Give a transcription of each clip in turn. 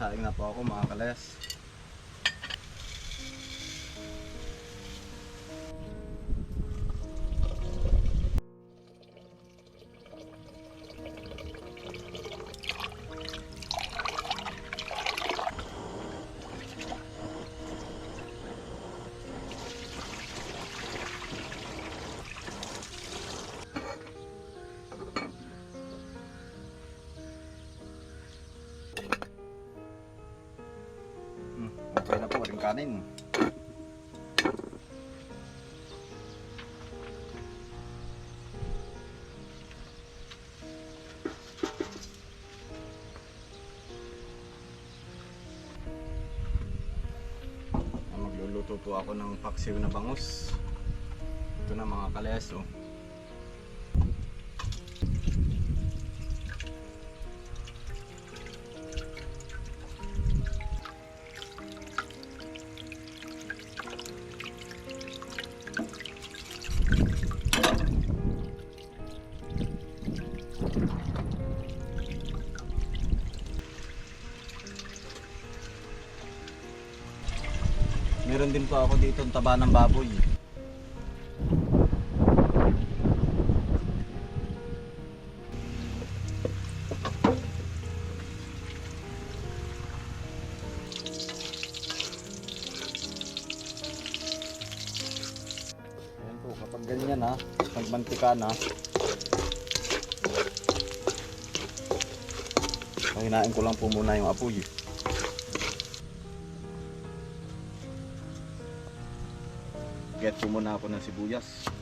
Sasaing na po ako mga kales. Kanin. Magluluto po ako ng paksiw na bangus. Ito na mga kaleso. Meron din po ako dito ang taba ng baboy. Ayan po, kapag ganyan ha, nagmantika na, pahinain ko lang po muna yung apoy. Get ko muna ako ng sibuyas.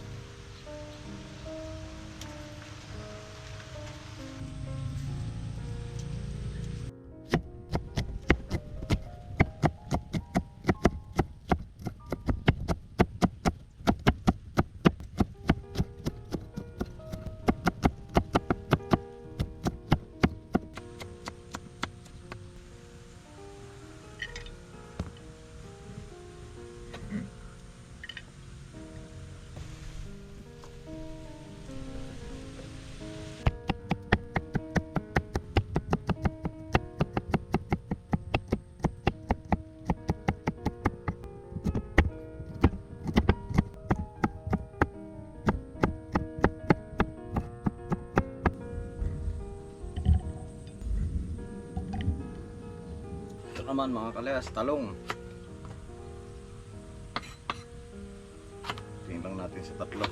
Naman mga kalayas, talong. Tingin lang natin sa tatlo.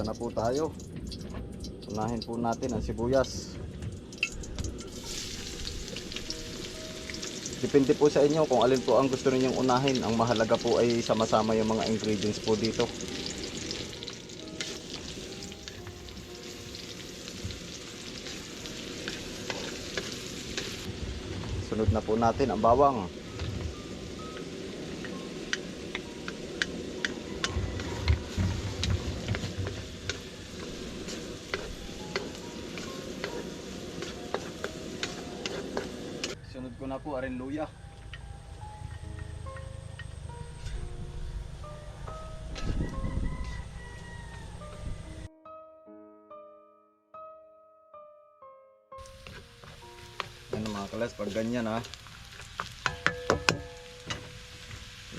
Gigisa na po tayo. Unahin po natin ang sibuyas. Depende po sa inyo kung alin po ang gusto ninyong unahin. Ang mahalaga po ay sama-sama yung mga ingredients po dito. Sunod na po natin ang bawang. Sunod ko na po arin luya. Ano mga kalas, pag ganyan ha.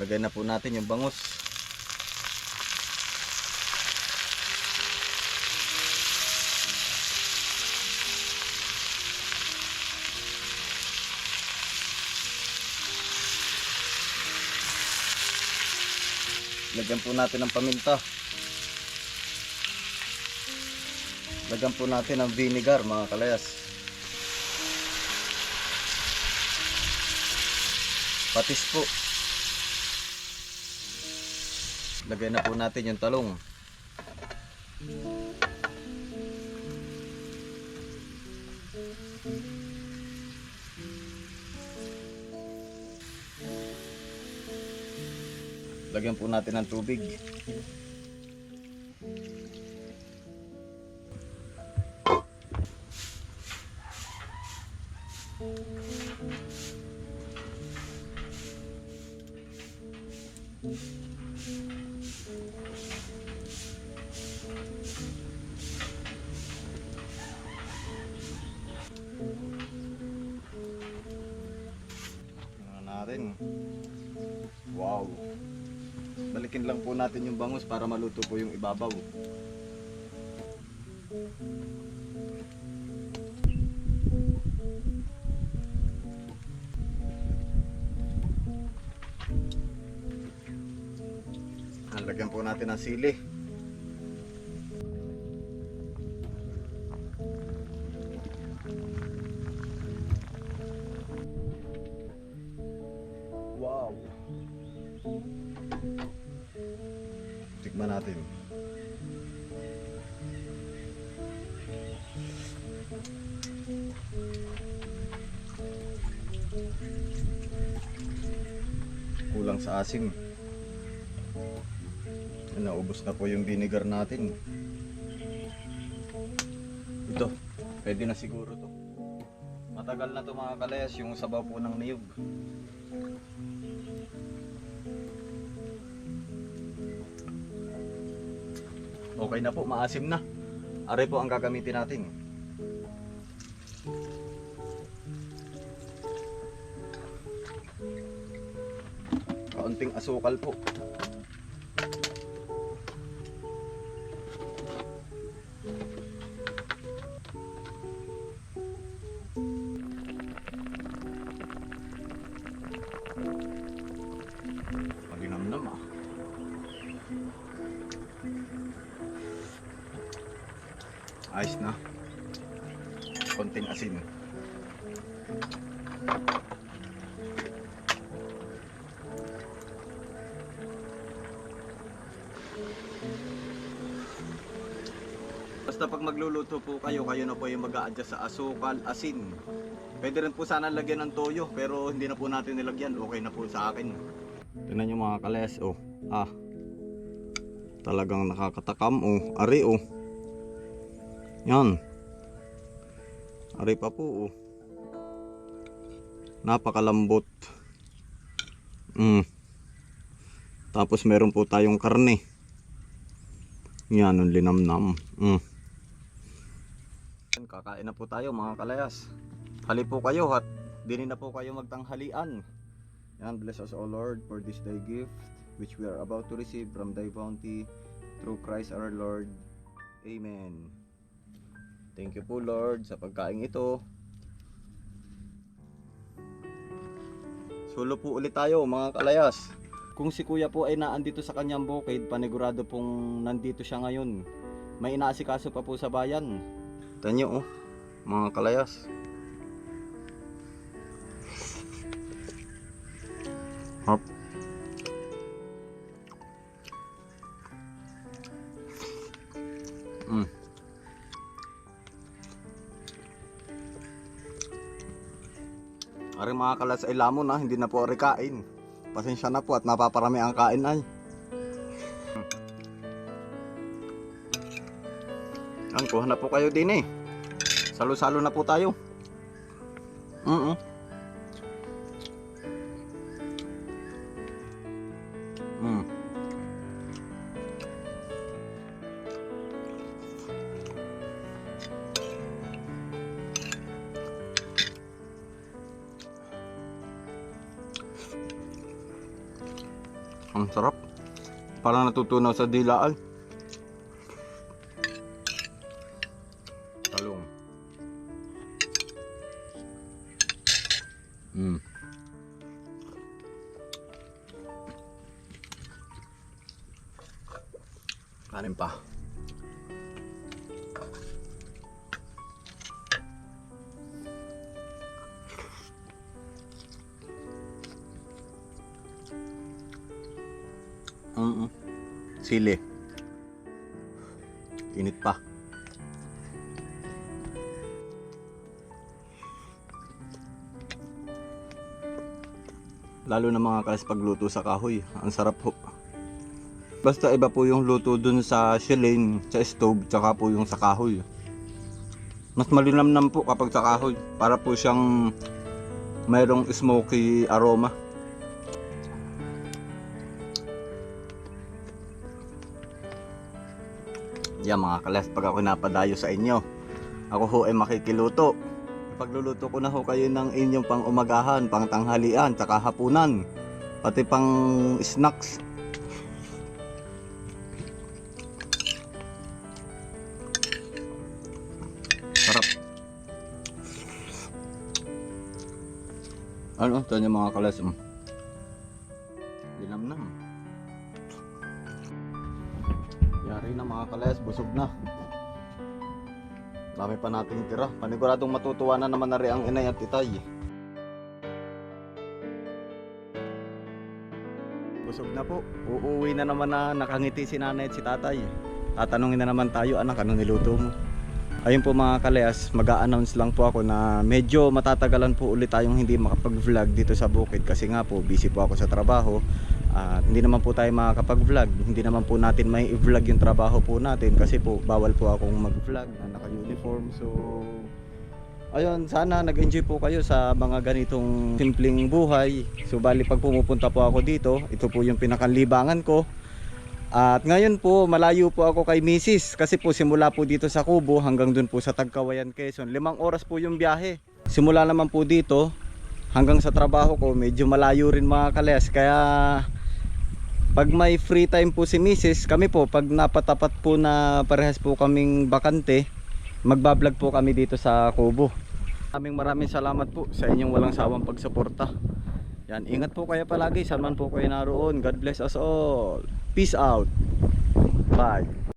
Lagay na po natin yung bangus. Lagyan po natin ng paminta. Lagyan po natin ng vinegar mga kalayas. Patis po. Lagay na po natin yung talong. Lagyan po natin ng tubig. Natin. Wow. Balikin lang po natin yung bangus para maluto po yung ibabaw. Lagyan po natin ng sili. Natin. Kulang sa asim. Naubos na po yung vinegar natin. Ito, pwede na siguro to. Matagal na to mga kalayas yung sabaw po ng niyog. Okay na po, maasim na. Are po ang gagamitin natin. Kaunting asukal po. Ayos na. Konting asin. Basta pag magluluto po kayo, kayo na po yung mag adjust sa asukal, asin. Pwede rin po sana lagyan ng toyo pero hindi na po natin nilagyan. Okay na po sa akin. Tingnan nyo mga kalayas. Oh, ah. Talagang nakakatakam. Oh, ari oh. Yan. Ari pa po oh. Napakalambot. Mm. Tapos meron po tayong karne. Yan, ang linamnam. Mm. Kakain na po tayo mga kalayas. Hali po kayo at dinin na po kayo magtanghalian. Yan, bless us O Lord for this day gift which we are about to receive from thy bounty through Christ our Lord. Amen. Thank you po Lord sa pagkain ito. Solo po ulit tayo mga kalayas. Kung si kuya po ay naandito sa kanyang bukid, panigurado pong nandito siya ngayon. May inaasikaso pa po sa bayan. Tanyo oh, mga kalayas. Hop. Ari mga kalas ay lamon na, hindi na po ari kain. Pasensya na po at napaparami ang kain ay. Yan, kuha na po kayo din eh. Salo-salo na po tayo. Mm Mm. Ang sarap. Parang natutunaw sa dilaan. Talong. Mm Sili. Init pa. Lalo na mga kalas pagluto sa kahoy. Ang sarap ho. Basta iba po yung luto dun sa shilane, sa stove, tsaka po yung sa kahoy. Mas malinamnam po kapag sa kahoy. Para po siyang mayroong smoky aroma. Yan mga kalas, pag ako napadayo sa inyo, ako ho ay makikiluto. Pagluluto ko na ho kayo ng inyong pang umagahan, pang tanghalian, tsaka hapunan, pati pang snacks. Sarap. Ano, ito niya mga kalas. Pa nating tira. Paniguradong matutuwa na naman na rin ang inay at itay. Busog na po. Uuwi na naman na nakangiti si nanay at si tatay. Tatanungin na naman tayo, anak, anong niluto mo? Ayun po mga kalayas, mag-a-announce lang po ako na medyo matatagalan po ulit tayong hindi makapag-vlog dito sa bukid kasi nga po busy po ako sa trabaho at hindi naman po tayo makakapag-vlog hindi naman po natin may i-vlog yung trabaho po natin kasi po bawal po akong mag-vlog na naka-uniform so ayun sana nag-enjoy po kayo sa mga ganitong simpleng buhay so bali pag pumupunta po ako dito ito po yung pinakalibangan ko at ngayon po, malayo po ako kay Mrs. Kasi po simula po dito sa Kubo hanggang dun po sa Tagkawayan, Quezon. Limang oras po yung biyahe. Simula naman po dito hanggang sa trabaho ko, medyo malayo rin mga kales. Kaya pag may free time po si Mrs. Kami po, pag napatapat po na parehas po kaming bakante, magbablog po kami dito sa Kubo. Maraming maraming salamat po sa inyong walang sawang pagsuporta. Yan, ingat po kayo palagi. Saan man po kayo naroon. God bless us all. Peace out. Bye.